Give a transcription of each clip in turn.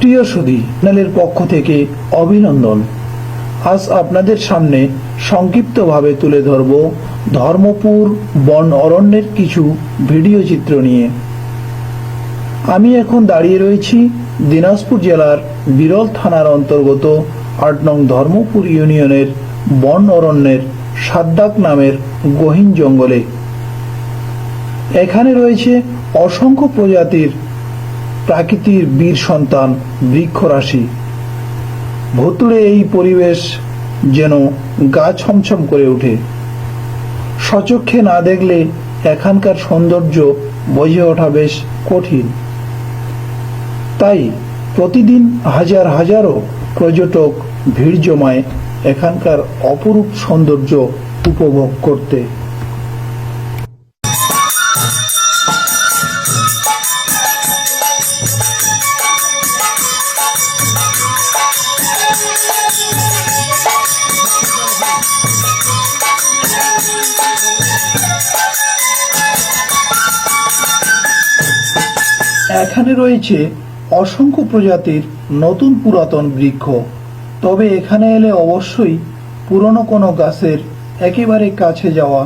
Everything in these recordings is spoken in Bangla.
প্রিয় সুধী চ্যানেলের পক্ষ থেকে অভিনন্দন। আজ আপনাদের সামনে সংক্ষিপ্তভাবে তুলে ধরব ধর্মপুর বন অরণ্যের কিছু ভিডিও চিত্র নিয়ে। আমি এখন দাঁড়িয়ে রয়েছি দিনাজপুর জেলার বিরল থানার অন্তর্গত আট নং ধর্মপুর ইউনিয়নের বন অরণ্যের সাদ্দাক নামের গহীন জঙ্গলে। এখানে রয়েছে অসংখ্য প্রজাতির প্রাকৃতির বীর সন্তান বৃক্ষরাশি। ভুতুড়ে এই পরিবেশ যেন গা ছমছম করে ওঠে। সচক্ষে না দেখলে এখানকার সৌন্দর্য বোঝে ওঠা বেশ কঠিন। তাই প্রতিদিন হাজার হাজারো পর্যটক ভিড় জমায় এখানকার অপরূপ সৌন্দর্য উপভোগ করতে। এখানে রয়েছে অসংখ্য প্রজাতির নতুন পুরাতন বৃক্ষ। তবে এখানে এলে অবশ্যই পুরনো কোনো গাছের একেবারে কাছে যাওয়া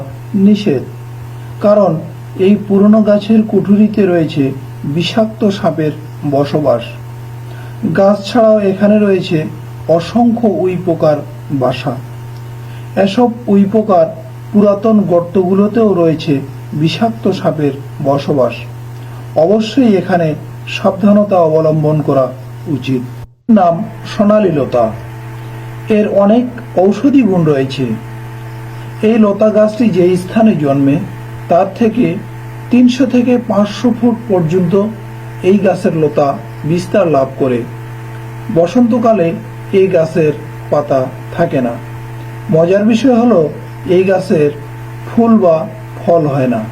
নিষেধ। কারণ এই পুরনো গাছের কুঠুরিতে রয়েছে বিষাক্ত সাপের বসবাস। গাছ ছাড়াও এখানে রয়েছে অসংখ্য উইপোকার বাসা। এসব উইপোকার পুরাতন গর্তগুলোতেও রয়েছে বিষাক্ত সাপের বসবাস। অবশ্যই এখানে সাবধানতা অবলম্বন করা উচিত। নাম সোনালী লতা এর অনেক ঔষধি গুণ রয়েছে। এই লতা গাছটি যে স্থানে জন্মে, তার থেকে তিনশো থেকে পাঁচশো ফুট পর্যন্ত এই গাছের লতা বিস্তার লাভ করে। বসন্তকালে এই গাছের পাতা থাকে না। মজার বিষয় হলো, এই গাছের ফুল বা ফল হয় না।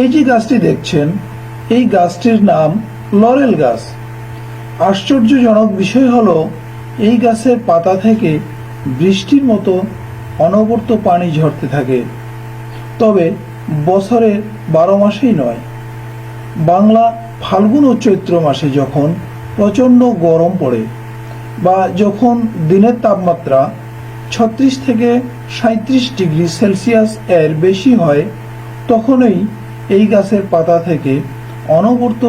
এই যে গাছটি দেখছেন, এই গাছটির নাম লরেল গাছ। আশ্চর্যজনক বিষয় হলো, এই গাছের পাতা থেকে বৃষ্টির মতো অনবর্ত পানি ঝরতে থাকে। তবে বছরের বারো মাসেই নয়। বাংলা ফাল্গুন ও চৈত্র মাসে যখন প্রচণ্ড গরম পড়ে বা যখন দিনের তাপমাত্রা ছত্রিশ থেকে সাঁত্রিশ ডিগ্রি সেলসিয়াস এর বেশি হয়, তখনই এই গাছের পাতা থেকে অনবরত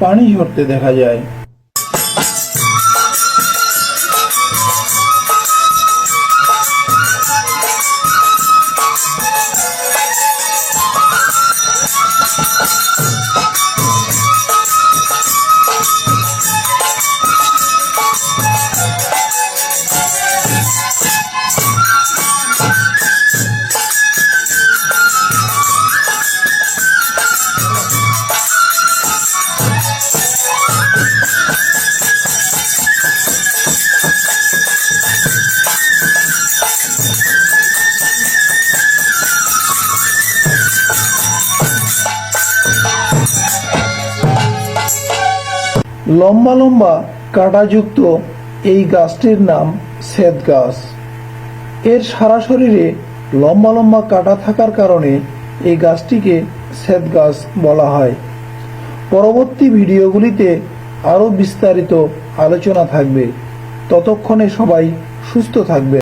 পানি ঝরতে দেখা যায়। লম্বা লম্বা কাঁটাযুক্ত এই গাছটির নাম শ্বেত গাছ। এর সারা শরীরে লম্বা লম্বা কাঁটা থাকার কারণে এই গাছটিকে শ্বেত গাছ বলা হয়। পরবর্তী ভিডিওগুলিতে আরও বিস্তারিত আলোচনা থাকবে। ততক্ষণে সবাই সুস্থ থাকবে